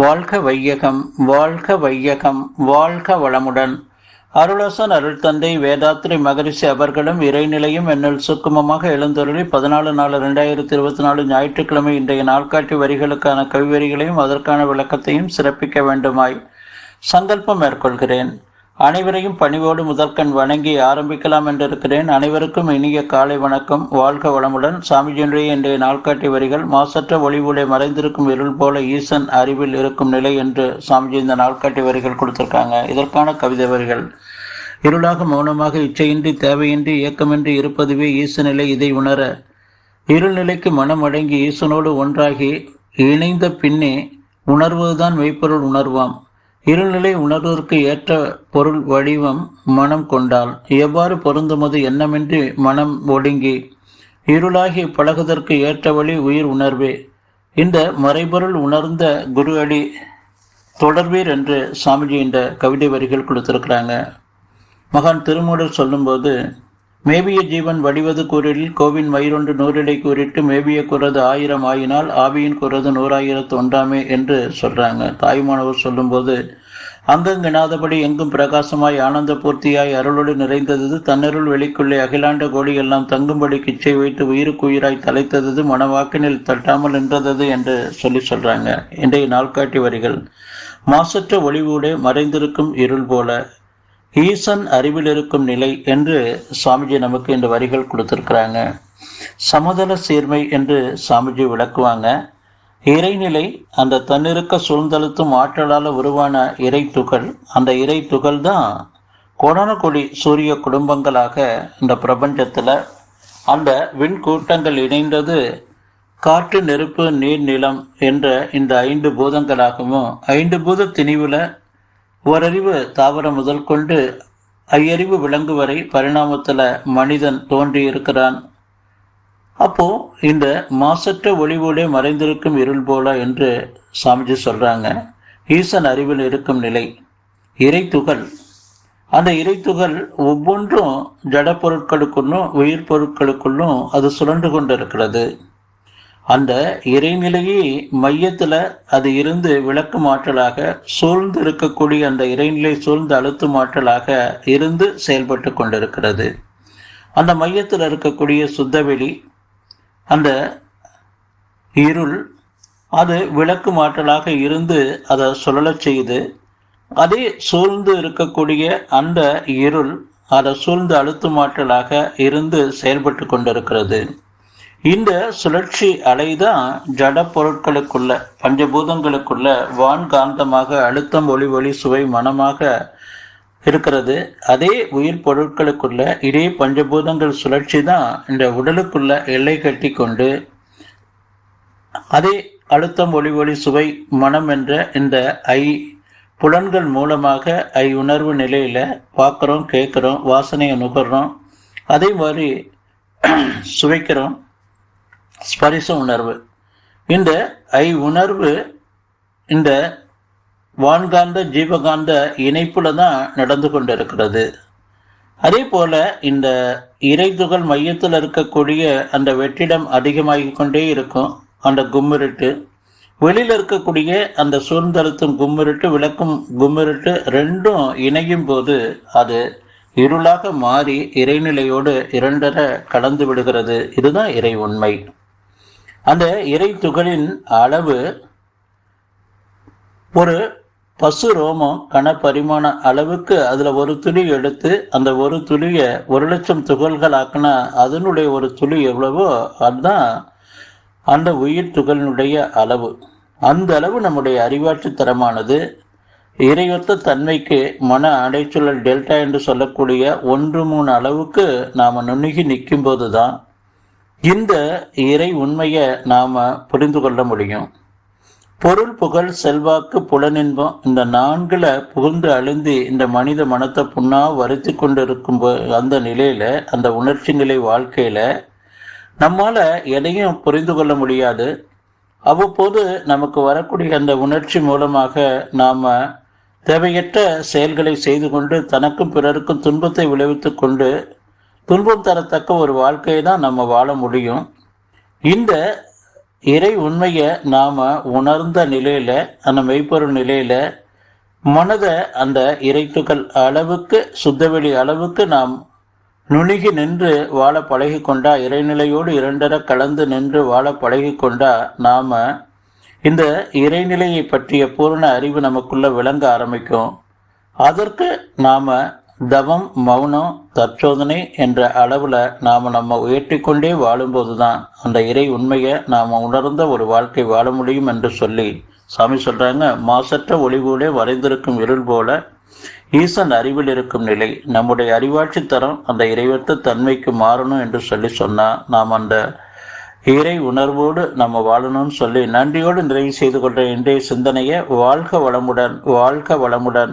வாழ்க வையகம் வாழ்க வையகம் வாழ்க வளமுடன். அருளசன் அருள் தந்தை வேதாத்ரி மகரிஷி அவர்களும் இறைநிலையும் என்னுள் சுக்குமமாக எழுந்தருளி பதினாலு நாலு ரெண்டாயிரத்தி இருபத்தி நாலு ஞாயிற்றுக்கிழமை இன்றைய நாள்காட்டி வரிகளுக்கான கவிவரிகளையும் அதற்கான விளக்கத்தையும் சிறப்பிக்க வேண்டுமாய் சங்கல்பம் மேற்கொள்கிறேன். அனைவரையும் பணிவோடு முதற்கண் வணங்கி ஆரம்பிக்கலாம் என்றிருக்கிறேன். அனைவருக்கும் இனிய காலை வணக்கம். வாழ்க வளமுடன். சாமிஜியுடைய இன்றைய நாள்காட்டி வரிகள் மாசற்ற ஒளிவுளை மறைந்திருக்கும் இருள் போல ஈசன் அறிவில் இருக்கும் நிலை என்று சாமிஜி இந்த நாள்காட்டி வரிகள் கொடுத்திருக்காங்க. இதற்கான கவிதை வரிகள். இருளாக மௌனமாக இச்சையின்றி தேவையின்றி இயக்கமின்றி இருப்பதுவே ஈசநிலை இதை உணர. இருள்நிலைக்கு மனம் அடங்கி ஈசனோடு ஒன்றாகி இணைந்த பின்னே உணர்வதுதான் மெய்ப்பொருள் உணர்வாம். இருநிலை உணர்வதற்கு ஏற்ற பொருள் வடிவம் மனம் கொண்டால் எவ்வாறு பொருந்துமது எண்ணமின்றி மனம் ஒடுங்கி இருளாகி பழகுதற்கு ஏற்ற வழி உயிர் உணர்வே. இந்த மறைபொருள் உணர்ந்த குரு அடி தொடர்வீர் என்று சாமிஜி இந்த கவிதை வரிகள் கொடுத்திருக்கிறாங்க. மகான் திருமூடர் சொல்லும்போது மேபிய ஜீவன் வடிவது கூறிடில் கோவின் மயிரொன்று நூறிடை கூறிட்டு மேபிய கூறது ஆயிரம் ஆயினால் ஆவியின் கூறது நூறாயிரத்து ஒன்றாமே என்று சொல்றாங்க. தாய்மானவர் சொல்லும்போது அங்கங்கினாதபடி எங்கும் பிரகாசமாய் ஆனந்த பூர்த்தியாய் அருளோடு நிறைந்தது தன்னருள் வெளிக்குள்ளே அகிலாண்ட கோடி எல்லாம் தங்கும்படி கிச்சை வைத்து உயிருக்குயிராய் தலைத்தது மனவாக்கினில் தட்டாமல் நின்றதது என்று சொல்லி சொல்றாங்க. இன்றைய நாள்காட்டி வரிகள். மாசற்ற ஒளிவூடே மறைந்திருக்கும் இருள் போல ஈசன் அறிவில் இருக்கும் நிலை என்று சுவாமிஜி நமக்கு இந்த வரிகள் கொடுத்திருக்கிறாங்க. சமதள சீர்மை என்று சாமிஜி விளக்குவாங்க. இறைநிலை அந்த தன்னிருக்க சூழ்ந்தழுத்தும் ஆற்றலால் உருவான இறை துகள். அந்த இறை துகள் தான் கொடனக்குடி கொடி சூரிய குடும்பங்களாக இந்த பிரபஞ்சத்தில். அந்த விண்கூட்டங்கள் இணைந்தது காற்று நெருப்பு நீர் நிலம் என்ற இந்த ஐந்து பூதங்களாகவும் ஐந்து பூத திணிவில் ஓரறிவு தாவரம் முதல் கொண்டு ஐயறிவு விலங்கு வரை பரிணாமத்தில் மனிதன் தோன்றியிருக்கிறான். அப்போ இந்த மாசற்ற ஒளிவோடே மறைந்திருக்கும் இருள் போல என்று சாமிஜி சொல்றாங்க. ஈசன் அறிவில் இருக்கும் நிலை. இறை துகள் அந்த இறை துகள் ஒவ்வொன்றும் ஜட பொருட்களுக்குள்ளும் உயிர் பொருட்களுக்குள்ளும் அது சுழன்று கொண்டு இருக்கிறது அந்த இறைநிலையே மையத்தில் அது இருந்து விளக்கும் ஆற்றலாக சூழ்ந்து இருக்கக்கூடிய அந்த இறைநிலை சூழ்ந்து அழுத்தும் ஆற்றலாக இருந்து செயல்பட்டு கொண்டிருக்கிறது. அந்த மையத்தில் இருக்கக்கூடிய சுத்தவெளி அந்த இருள் அது விளக்கு மாற்றலாக இருந்து அதை சுழலச் செய்து அதே சூழ்ந்து இருக்கக்கூடிய அந்த இருள் அதை சூழ்ந்து அழுத்து மாற்றலாக இருந்து செயல்பட்டு கொண்டிருக்கிறது. இந்த சுழற்சி அலைதான் ஜட பொருட்களுக்குள்ள பஞ்சபூதங்களுக்குள்ள வான்காந்தமாக அழுத்தம் ஒளி ஒளி சுவை மனமாக இருக்கிறது. அதே உயிர் பொருட்களுக்குள்ள இதே பஞ்சபூதங்கள் சுழற்சி தான் இந்த உடலுக்குள்ள எல்லை கட்டி கொண்டு அதே அழுத்தம் ஒளி ஒளி சுவை மனம் என்ற இந்த ஐ புலன்கள் மூலமாக ஐ உணர்வு நிலையில பார்க்குறோம் கேட்குறோம் வாசனையை நுகர்றோம். அதே மாதிரி சுவைக்கிறோம். ஸ்பரிச உணர்வு. இந்த ஐ உணர்வு இந்த வான்காந்த ஜீவகாந்த இணைப்புல தான் நடந்து கொண்டிருக்கிறது. அதே போல இந்த இறைதுகள் மையத்தில் இருக்கக்கூடிய அந்த வெற்றிடம் அதிகமாகி கொண்டே இருக்கும். அந்த கும்மிருட்டு வெளியில் இருக்கக்கூடிய அந்த சூழ்ந்தழுத்தும் கும்மிருட்டு விளக்கும் கும்மிருட்டு ரெண்டும் இணையும் போது அது இருளாக மாறி இறைநிலையோடு இரண்டர கலந்து விடுகிறது. இதுதான் இறை உண்மை. அந்த இறை துகளின் அளவு ஒரு பசு ரோமம் கனப்பரிமாண அளவுக்கு அதில் ஒரு துளி எடுத்து அந்த ஒரு துளியை ஒரு லட்சம் துகள்கள் ஆக்கினா அதனுடைய ஒரு துளி எவ்வளவோ அதுதான் அந்த உயிர் துகளினுடைய அளவு. அந்த அளவு நம்முடைய அறிவாட்சி தரமானது. இறையொத்த தன்மைக்கு மன அடைச்சூழல் டெல்டா என்று சொல்லக்கூடிய ஒன்று மூணு அளவுக்கு நாம் நுணுகி நிற்கும் போது தான் இந்த இறை உண்மையை நாம் புரிந்து கொள்ள முடியும். பொருள் புகழ் செல்வாக்கு புலனின்பம் இந்த நான்குல புகுந்து அழுந்தி இந்த மனித மனத்தை புண்ணா வருத்தி கொண்டு இருக்கும் அந்த நிலையில அந்த உணர்ச்சி நிலை வாழ்க்கையில நம்மால எதையும் புரிந்து கொள்ள முடியாது. அவ்வப்போது நமக்கு வரக்கூடிய அந்த உணர்ச்சி மூலமாக நாம தேவையற்ற செயல்களை செய்து கொண்டு தனக்கும் பிறருக்கும் துன்பத்தை விளைவித்து கொண்டு துன்பம் தரத்தக்க ஒரு வாழ்க்கையை தான் நம்ம வாழ முடியும். இந்த இறை உண்மையை நாம் உணர்ந்த நிலையில் அந்த மெய்ப்பொருள் நிலையில் மனதை அந்த இறைத்துக்கள் அளவுக்கு சுத்தவெளி அளவுக்கு நாம் நுணுகி நின்று வாழ பழகி கொண்டா இறைநிலையோடு இரண்டர கலந்து நின்று வாழ பழகி கொண்டா நாம் இந்த இறைநிலையை பற்றிய பூரண அறிவு நமக்குள்ளே விளங்க ஆரம்பிக்கும். அதற்கு நாம் தவம் மௌனம் தற்சோதனை என்ற அளவில் நாம் நம்ம உயர்த்திக்கொண்டே வாழும்போது தான் அந்த இறை உண்மையை நாம் உணர்ந்த ஒரு வாழ்க்கை வாழ முடியும் என்று சொல்லி சாமி சொல்கிறாங்க மாசற்ற ஒளிவோடே வரைந்திருக்கும் இருள் போல ஈசன் அறிவில் இருக்கும் நிலை நம்முடைய அறிவாட்சி தரம் அந்த இறைவத்த தன்மைக்கு மாறணும் என்று சொல்லி சொன்னால் நாம் அந்த இறை உணர்வோடு நம்ம வாழணும்னு சொல்லி நன்றியோடு நிறைவு செய்து கொண்ட இன்றைய சிந்தனையை வாழ்க வளமுடன் வாழ்க வளமுடன்.